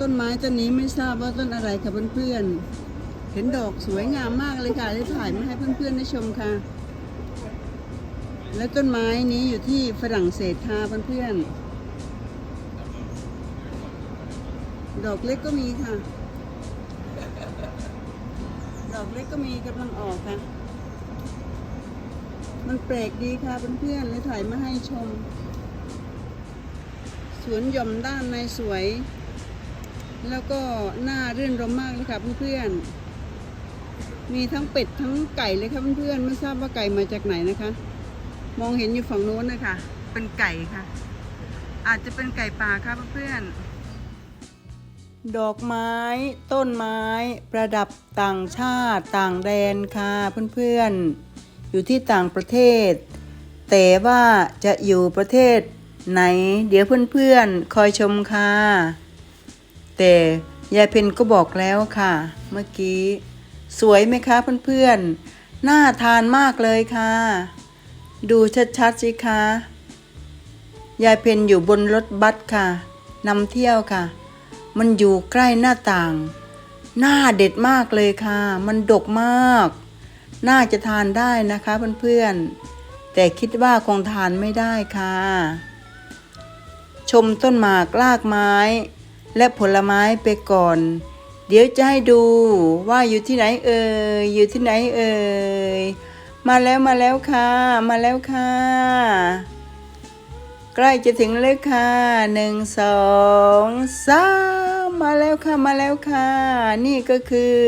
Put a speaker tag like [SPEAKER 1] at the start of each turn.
[SPEAKER 1] ต้นไม้ต้นนี้ไม่ทราบว่าต้นอะไรค่ะเพื่อนๆ เห็นดอกสวยงามมากเลยค่ะได้ถ่ายมาให้เพื่อนๆได้ชมค่ะ และต้นไม้นี้อยู่ที่ฝรั่งเศสค่ะเพื่อนๆ ดอกเล็กก็มีค่ะ ดอกเล็กก็มีกำลังออกค่ะ มันแปลกดีค่ะเพื่อนๆเลยถ่ายมาให้ชม สวนหย่อมด้านในสวย แล้วก็น่ารื่นรมมากเลยค่ะเพื่อนๆ มีทั้งเป็ดทั้งไก่เลยค่ะเพื่อนๆ ไม่ทราบว่าไก่มาจากไหนนะคะ มองเห็นอยู่ฝั่งโน้นนะคะ เป็นไก่ค่ะ อาจจะเป็นไก่ป่าค่ะเพื่อนๆ ดอกไม้ ต้นไม้ ประดับต่างชาติต่างแดนค่ะเพื่อนๆ อยู่ที่ต่างประเทศ แต่ว่าจะอยู่ประเทศไหน เดี๋ยวเพื่อนๆ คอยชมค่ะ แต่ยายเพนก็บอกแล้วค่ะ เมื่อกี้ สวยไหมคะเพื่อนๆ น่าทานมากเลยค่ะ ดูชัดๆสิคะยายเพนอยู่บนรถบัสค่ะนำเที่ยวค่ะ มันอยู่ใกล้หน้าต่าง หน้าเด็ดมากเลยค่ะ มันดกมาก น่าจะทานได้นะคะเพื่อนๆ แต่คิดว่าคงทานไม่ได้ค่ะ ชมต้นหมากลากไม้ และผลไม้ไปก่อน เดี๋ยวจะให้ดูว่าอยู่ที่ไหนเอ่ยอยู่ที่ไหนเอ่ยมาแล้วมาแล้วค่ะ มาแล้วค่ะ ใกล้จะถึงแล้วค่ะหนึ่งสองสามมาแล้วค่ะมาแล้วค่ะ นี่ก็คือ